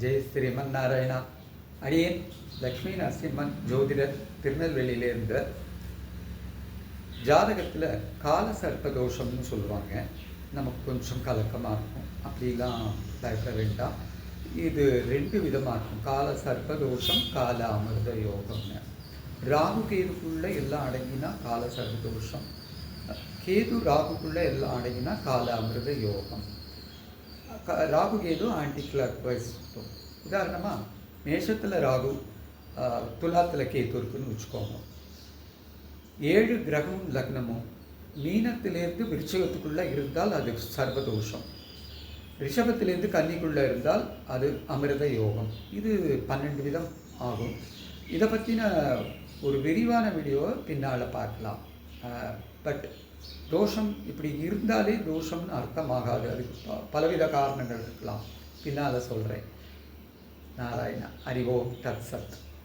ஜெய் ஸ்ரீமன் நாராயணா அடியேன் லக்ஷ்மி நரசிம்மன் ஜோதிடர் திருநெல்வேலியிலேருந்து ஜாதகத்தில் கால சர்ப்ப தோஷம்னு சொல்லுவாங்க. நமக்கு கொஞ்சம் கலக்கமாக இருக்கும். அப்படிலாம் பயப்பட வேண்டாம். இது ரெண்டு விதமாக இருக்கும். கால சர்ப்ப தோஷம் கால அமிர்த யோகம்னு. ராகு கேதுக்குள்ளே எல்லாம் அடங்கினா கால சர்ப்ப தோஷம் கேது ராகுக்குள்ளே எல்லாம் அடங்கினா கால அமிர்த யோகம். Rahu Ketu anti clock wise உதாரணமாக மேஷத்தில் ராகு துலாத்தில் கேது இருக்குன்னு வச்சுக்கோங்க. ஏழு கிரகமும் லக்னமும் மீனத்திலேருந்து விருச்சகத்துக்குள்ளே இருந்தால் அது சர்வதோஷம். ரிஷபத்திலேருந்து கன்னிக்குள்ளே இருந்தால் அது அமிர்த யோகம். இது பன்னெண்டு விதம் ஆகும். இதை பற்றின ஒரு விரிவான வீடியோவை பின்னால் பார்க்கலாம். பட் தோஷம் இப்படி இருந்தாலே தோஷம்னு அர்த்தமாகாது. அதுக்கு ப- பலவித காரணங்கள் இருக்கலாம். பின்னால் சொல்கிறேன் நாராயணா அறிவோம் தத் சத்.